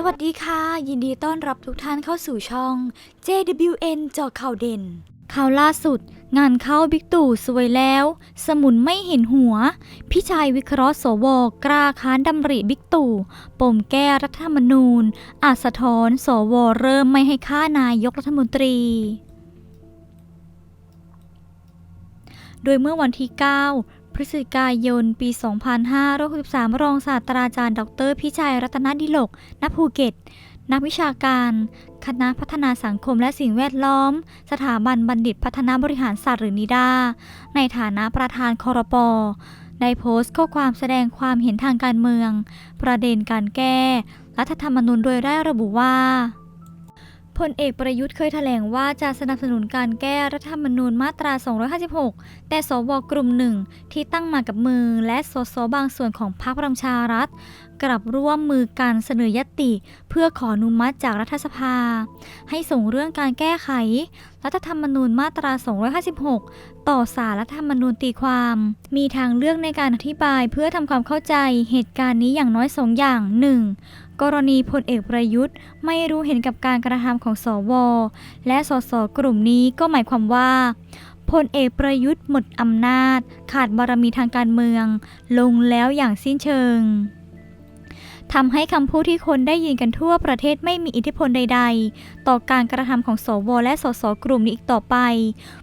สวัสดีค่ะ ยินดีต้อนรับทุกท่านเข้าสู่ช่อง JWN เจาข่าวเด่น ข่าวล่าสุด งานเข้าบิ๊กตู่สวยแล้ว สมุนไม่เห็นหัว พี่ชายวิเคราะห์สวกล้าค้านดำริบิ๊กตู่ ปมแก้รัฐธรรมนูญ อาจสะท้อนสวเริ่มไม่ให้ค่านายกรัฐมนตรีโดยเมื่อวันที่ 9 พฤศจิกายน ปี 2563 รองศาสตราจารย์ ดร พิชัยรัตนดิลก ณ ภูเก็ต นักวิชาการ คณะพัฒนาสังคมและสิ่งแวดล้อม สถาบันบัณฑิตพัฒนาบริหารศาสตร์หรือนิดา ในฐานะประธานคอรปอได้โพสต์ข้อความแสดงความเห็นทางการเมือง ประเด็นการแก้ รัฐธรรมนูญโดยได้ระบุว่า พลเอกประยุทธ์เคยแถลงว่าจะสนับสนุนการแก้รัฐธรรมนูญมาตรา 256 แต่สวกลุ่มหนึ่งที่ตั้งมากับมือและสสบางส่วนของพรรคประชารัฐ กลับร่วมมือการเสนอยติ เพื่อขออนุมัติจากรัฐสภา ให้ส่งเรื่องการแก้ไข รัฐธรรมนูญมาตรา 256 ต่อสารรัฐธรรมนูญตีความ มีทางเลือกในการอธิบายเพื่อทำความเข้าใจเหตุการณ์นี้อย่างน้อยสองอย่าง 1. กรณีพลเอกประยุทธ์ ไม่รู้เห็นกับการกระทำของสว และสสกลุ่มนี้ก็หมายความว่าพลเอกประยุทธ์หมดอำนาจ ขาดบารมีทางการเมือง ลงแล้วอย่างสิ้นเชิง ทำให้คำพูดที่คนได้ยินกันทั่วประเทศไม่มีอิทธิพลใด ๆ ต่อการกระทำของสวและสสกลุ่มนี้อีกต่อไป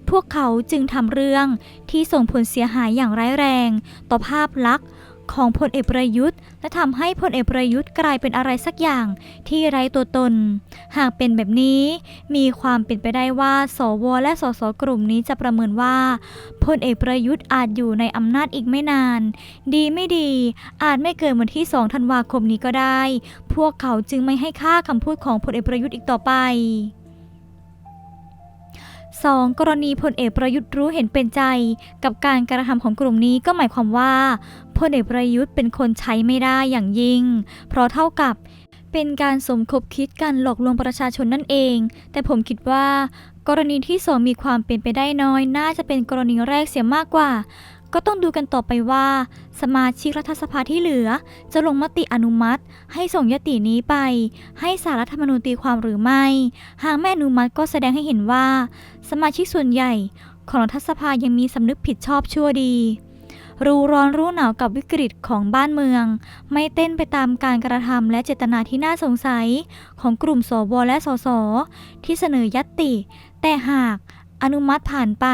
พวกเขาจึงทำเรื่องที่ส่งผลเสียหายอย่างร้ายแรง ต่อภาพลักษณ์ ของพลเอกประยุทธ์ และทำให้พลเอกประยุทธ์กลายเป็นอะไรสักอย่างที่ไร้ตัวตน หากเป็นแบบนี้ มีความเป็นไปได้ว่า สว และสสกลุ่มนี้จะประเมินว่าพลเอกประยุทธ์อาจอยู่ในอำนาจอีกไม่นาน ดีไม่ดี อาจไม่เกินวันที่ 2 ธันวาคมนี้ก็ได้ พวกเขาจึงไม่ให้ค่าคำพูดของพลเอกประยุทธ์อีกต่อไป 2. กรณีพลเอกประยุทธ์รู้เห็นเป็นใจ กับการกระทำของกลุ่มนี้ก็หมายความว่าพลเอกประยุทธ์เป็นคนใช้ไม่ได้อย่างยิ่ง เพราะเท่ากับเป็นการสมคบคิดกันหลอกลวงประชาชนนั่นเอง แต่ผมคิดว่า กรณีที่สองมีความเป็นไปได้น้อย น่าจะเป็นกรณีแรกเสียมากกว่า ก็ต้องดูกันต่อไปว่า สมาชิกรัฐสภาที่เหลือ จะลงมติอนุมัติ ให้ส่งยตินี้ไป ให้สารรัฐธรรมนูญตีความหรือไม่ หากไม่อนุมัติก็แสดงให้เห็นว่า สมาชิกส่วนใหญ่ ของรัฐสภายังมีสำนึกผิดชอบชั่วดี รู้ร้อนรู้หนาวกับวิกฤตของบ้านเมือง ไม่เต้นไปตามการกระทำและเจตนาที่น่าสงสัย ของกลุ่มสวและสสที่เสนอยัตติ แต่หาก อนุมัติผ่านไป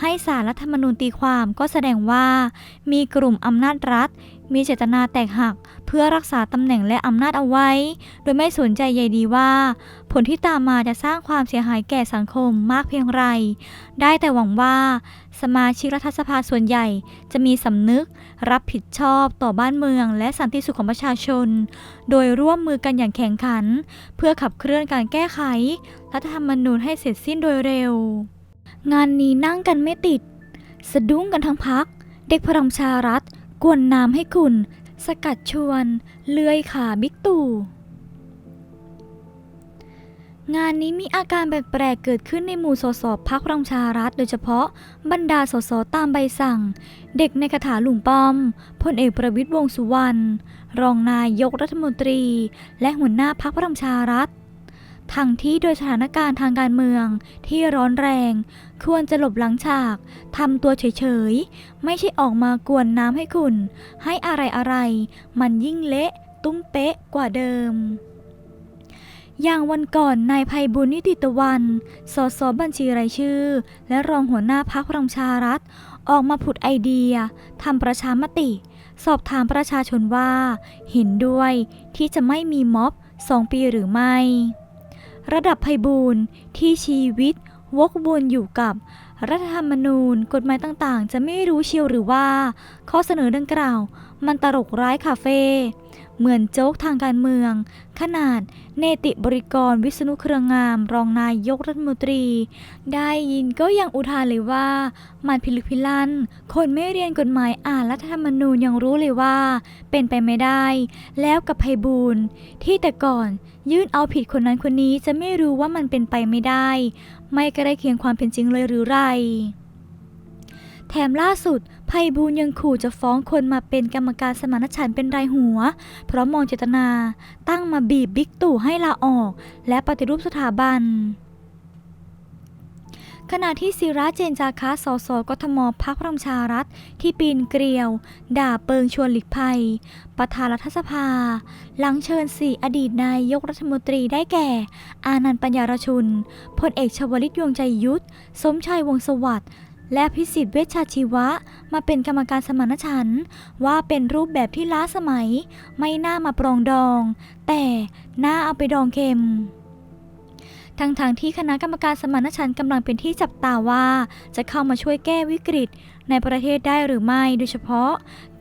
ให้สารรัฐธรรมนูญตีความก็แสดงว่า มีกลุ่มอำนาจรัฐ มีเจตนาแตกหัก เพื่อรักษาตำแหน่งและอำนาจเอาไว้ โดยไม่สนใจใยดีว่า ผลที่ตามมาจะสร้างความเสียหายแก่สังคมมากเพียงไร ได้แต่หวังว่า สมาชิกรัฐสภาส่วนใหญ่จะมีสำนึกรับผิดชอบต่อบ้านเมือง และสันติสุขของประชาชน โดยร่วมมือกันอย่างแข่งขัน เพื่อขับเคลื่อนการแก้ไข รัฐธรรมนูญให้เสร็จสิ้นโดยเร็ว งานนี้นั่งกันไม่ติด สะดุ้งกันทั้งพัก เด็กพลังประชารัฐ กวนน้ำให้คุณ สกัดชวน เลื่อยขาบิ๊กตู่ งานนี้มีอาการแปลกๆเกิดขึ้นในหมู่สสพักพลังชารัฐ โดยเฉพาะบรรดาสสตามใบสั่ง เด็กในคาถาหลุงป้อมพลเอกประวิตยวงสุวรรณรองนายกรัฐมนตรี และหัวหน้าพักพลังชารัฐทั้งที่โดยสถานการณ์ทางการเมืองที่ร้อนแรง ควรจะหลบหลังฉากทำตัวเฉยๆ ไม่ใช่ออกมากวนน้ำให้คุณ ให้อะไรอะไรๆมันยิ่งเละ ตุ้มเป๊ะกว่าเดิม อย่างวันก่อนนายภัยบุญนิติตะวัน สสบัญชีรายชื่อ และรองหัวหน้าพักพลังชารัฐ ออกมาผุดไอเดียทำประชามติ สอบถามประชาชนว่า เห็นด้วยที่จะไม่มีม็อบสองปีหรือไม่ ระดับภัยบูนที่ชีวิตวกวนอยู่กับรัฐธรรมนูญกฎหมายต่างๆ จะไม่รู้เชียวหรือว่า ข้อเสนอดังกล่าว มันตลกร้ายคาเฟ่ เหมือนโจ๊กทางการเมือง ขนาดเนติบริกรวิษณุเครืองาม รองนายกรัฐมนตรี ได้ยินก็ยังอุทานเลยว่า มันพิลึกพิลั่น คนไม่เรียนกฎหมายอ่านรัฐธรรมนูญยังรู้เลยว่า เป็นไปไม่ได้ แล้วกับไพบูลที่แต่ก่อนยื่นเอาผิดคนนั้นคนนี้จะไม่รู้ว่ามันเป็นไปไม่ได้ ไม่ใกล้เคียงความเป็นจริงเลยหรือไร แถมล่าสุดไพบูลยังขู่จะฟ้องคนมาเป็นกรรมการสมานฉันท์เป็นรายหัว เพราะมองเจตนา ตั้งมาบีบบิ๊กตู่ให้ลาออก และปฏิรูปสถาบันขณะที่ศิระเจนจาคะสสกทมพักพลังประชารัฐ ที่ปีนเกลียว ด่าเปิงชวนหลีกภัย ประธานรัฐสภา หลังเชิญสี่อดีตนายกรัฐมนตรีได้แก่ อานันต์ปัญญารชุน พลเอกชวลิตยงใจยุทธ สมชัยวงสวัสดิ์ และพิสิทธิ์เวชชาชีวะ มาเป็นกรรมการสมานฉันท์ว่าเป็นรูปแบบที่ล้าสมัย ไม่น่ามาปรองดอง แต่น่าเอาไปดองเค็มทั้งๆทที่คณะกรรมการสมานฉันท์กำลังเป็นที่จับตาว่า จะเข้ามาช่วยแก้วิกฤตในประเทศได้หรือไม่โดยเฉพาะ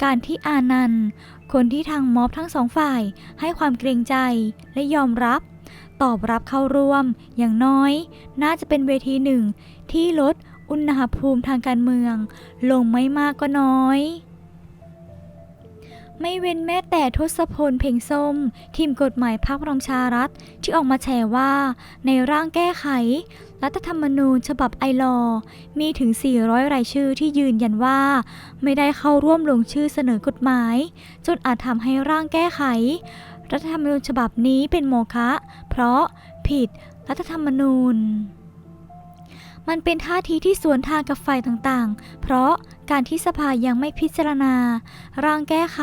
การที่อานันต์ คนที่ทางม็อบทั้งสองฝ่าย ให้ความเกรงใจและยอมรับ ตอบรับเข้าร่วม อย่างน้อย น่าจะเป็นเวทีหนึ่งที่ลด อุณหภูมิทางการเมือง ลงไม่มากก็น้อย ไม่เว้นแม้แต่ทศพลเพ่งส้ม ทีมกฎหมายพรรคพลังประชารัฐที่ออกมาแฉว่า ในร่างแก้ไข รัฐธรรมนูญฉบับไอลอ มีถึง 400 รายชื่อที่ยืนยันว่า ไม่ได้เข้าร่วมลงชื่อเสนอกฎหมาย จนอาจทำให้ร่างแก้ไข รัฐธรรมนูญฉบับนี้เป็นโมฆะเพราะผิดรัฐธรรมนูญ มันเป็นท่าทีที่สวนทางกับฝ่ายต่างๆ เพราะการที่สภายังไม่พิจารณา ร่างแก้ไข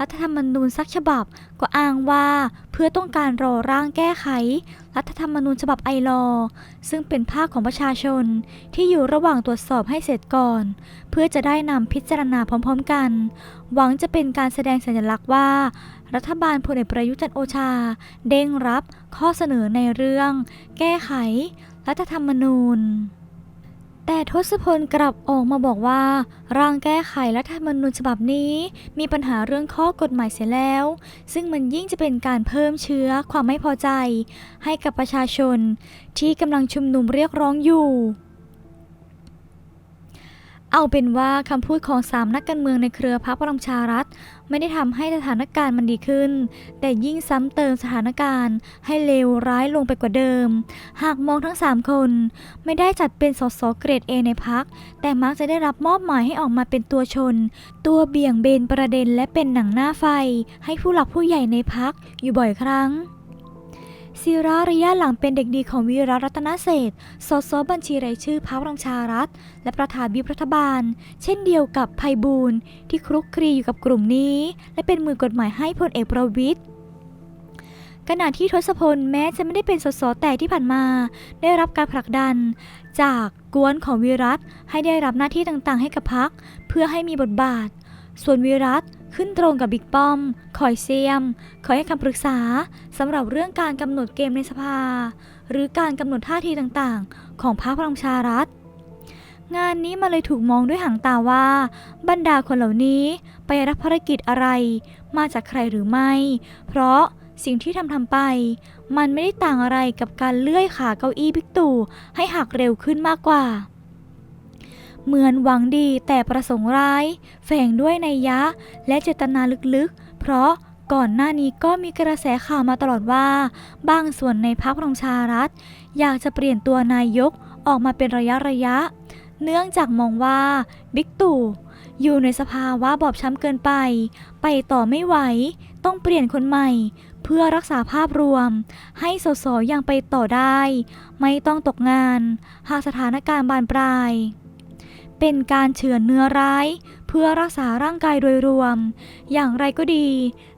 รัฐธรรมนูญสักฉบับ ก็อ้างว่าเพื่อต้องการรอร่างแก้ไข รัฐธรรมนูญฉบับไอลอซึ่งเป็นภาคของประชาชน ที่อยู่ระหว่างตรวจสอบให้เสร็จก่อน เพื่อจะได้นำพิจารณาพร้อมๆกัน หวังจะเป็นการแสดงสัญลักษณ์ว่า รัฐบาลพลเอกประยุทธ์จันโอชา เด้งรับข้อเสนอในเรื่อง แก้ไข รัฐธรรมนูญ แต่ทศพลกลับออกมาบอกว่า ร่างแก้ไขรัฐธรรมนูญฉบับนี้ มีปัญหาเรื่องข้อกฎหมายเสียแล้ว ซึ่งมันยิ่งจะเป็นการเพิ่มเชื้อความไม่พอใจ ให้กับประชาชนที่กำลังชุมนุมเรียกร้องอยู่ เอาเป็นว่าคำพูดของสามนักการเมืองในเครือพรรคพลังชารัฐ ไม่ได้ทำให้สถานการณ์มันดีขึ้น แต่ยิ่งซ้ำเติมสถานการณ์ ให้เลวร้ายลงไปกว่าเดิม หากมองทั้ง 3 คน ไม่ได้จัดเป็นสสเกรด A ในพัก แต่มักจะได้รับมอบหมายให้ออกมาเป็นตัวชน ตัวเบี่ยงเบนประเด็นและเป็นหนังหน้าไฟ ให้ผู้หลักผู้ใหญ่ในพักอยู่บ่อยครั้ง ศิระระยะหลังเป็นเด็กดีของวีระรัตนเศษสสบัญชีรายชื่อพรรคพลังชารัฐ และประธานวิปรัฐบาล เช่นเดียวกับไพบูลย์ที่คลุกคลีอยู่กับกลุ่มนี้ และเป็นมือกฎหมายให้พลเอกประวิตยขณะที่ทศพลแม้จะไม่ได้เป็นสสแต่ที่ผ่านมา ได้รับการผลักดัน จากกวนของวิรัตให้ได้รับหน้าที่ต่างๆ ให้กับพักเพื่อให้มีบทบาท ส่วนวิรัตขึ้นตรงกับบิ๊กป้อม คอยเซียม คอยให้คำปรึกษาสำหรับเรื่องการกำหนดเกมในสภา หรือการกำหนดท่าทีต่างๆ ของพรรคพลังชารัฐ งานนี้มาเลยถูกมองด้วยหางตาว่า บรรดาคนเหล่านี้ไปรับภารกิจอะไร มาจากใครหรือไม่ เพราะสิ่งที่ทำทำไป มันไม่ได้ต่างอะไรกับการเลื่อยขาเก้าอี้บิ๊กตู่ให้หักเร็วขึ้นมากกว่า เหมือนหวังดีแต่ประสงค์ร้าย แฝงด้วยในยะและเจตนาลึกๆ เพราะก่อนหน้านี้ก็มีกระแสข่าวมาตลอดว่า บางส่วนในพรรคพลังประชารัฐ อยากจะเปลี่ยนตัวนายกออกมาเป็นระยะระยะ เนื่องจากมองว่าบิ๊กตู่อยู่ในสภาวะบอบช้ำเกินไป ไปต่อไม่ไหว ต้องเปลี่ยนคนใหม่ เพื่อรักษาภาพรวม ให้สสยังไปต่อได้ ไม่ต้องตกงาน หากสถานการณ์บานปลาย เป็นการเฉือนเนื้อร้าย เพื่อรักษาร่างกายโดยรวม อย่างไรก็ดี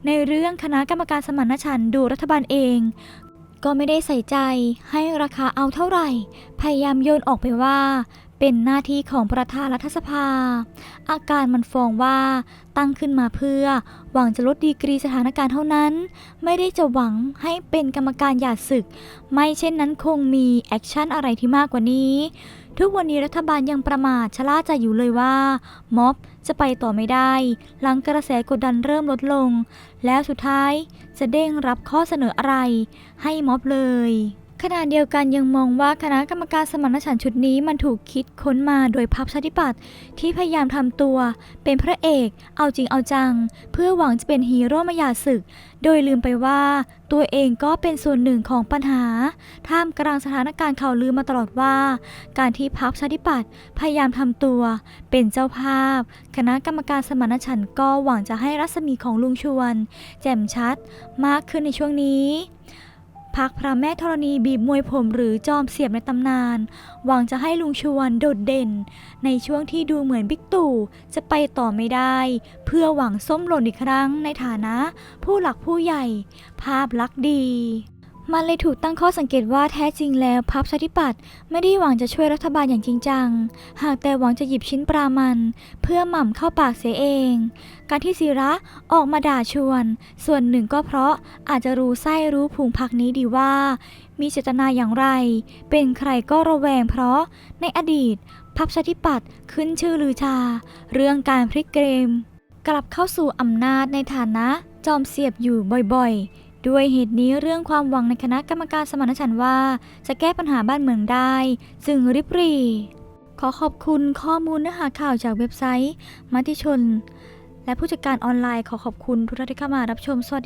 ในเรื่องคณะกรรมการสมานฉันท์ดูรัฐบาลเอง ก็ไม่ได้ใส่ใจให้ราคาเอาเท่าไหร่ พยายามโยนออกไปว่า เป็นหน้าที่ของประธานรัฐสภา อาการมันฟ้องว่าตั้งขึ้นมาเพื่อ หวังจะลดดีกรีสถานการณ์เท่านั้น ไม่ได้จะหวังให้เป็นกรรมการหย่าศึก ไม่เช่นนั้นคงมีแอคชั่นอะไรที่มากกว่านี้ ทุกวันนี้รัฐบาลยังประมาทชะล่าใจอยู่เลยว่า ม็อบจะไปต่อไม่ได้ หลังกระแสกดดันเริ่มลดลง แล้วสุดท้ายจะเด้งรับข้อเสนออะไร ให้ม็อบเลย ขณะเดียวกันยังมองว่าคณะกรรมการสมานฉันท์ชุดนี้มันถูกคิดค้นมาโดยพรรคชาติปัตย์ที่พยายามทำตัว เป็นพระเอก เอาจริงเอาจัง เพื่อหวังจะเป็นฮีโร่มายาศึก โดยลืมไปว่า ตัวเองก็เป็นส่วนหนึ่งของปัญหา ท่ามกลางสถานการณ์ข่าวลือมาตลอดว่า การที่พรรคชาติปัตย์พยายามทำตัว เป็นเจ้าภาพ คณะกรรมการสมานฉันท์ก็หวังจะให้รัศมีของลุงชวน แจ่มชัด มากขึ้นในช่วงนี้ พักพระแม่ธรณีบีบมวยผมหรือจอมเสียบในตำนาน หวังจะให้ลุงชวนโดดเด่น ในช่วงที่ดูเหมือนบิ๊กตู่จะไปต่อไม่ได้ เพื่อหวังส้มหล่นอีกครั้งในฐานะผู้หลักผู้ใหญ่ ภาพลักษณ์ดี มันเลยถูกตั้งข้อสังเกตว่าแท้จริงแล้วพรรคชาธิปัตย์ไม่ได้หวังจะช่วยรัฐบาลอย่างจริงจัง หากแต่หวังจะหยิบชิ้นปลามัน เพื่อหม่ำเข้าปากเสียเอง การที่ศิระออกมาด่าชวน ส่วนหนึ่งก็เพราะอาจจะรู้ไส้รู้พุงพักนี้ดีว่า มีเจตนาอย่างไร เป็นใครก็ระแวงเพราะในอดีตพรรคชาธิปัตย์ขึ้นชื่อลือชา เรื่องการพลิกเกม กลับเข้าสู่อำนาจในฐานะจอมเสียบอยู่บ่อยๆ ด้วยเหตุนี้เรื่องความหวังในคณะกรรมการสมานฉันท์ว่า จะแก้ปัญหาบ้านเมืองได้จึงริบหรี่ขอขอบคุณข้อมูลเนื้อหาข่าวจากเว็บไซต์มติชน และผู้จัดการออนไลน์ขอขอบคุณทุกท่านที่เข้ามารับชมสวัสดี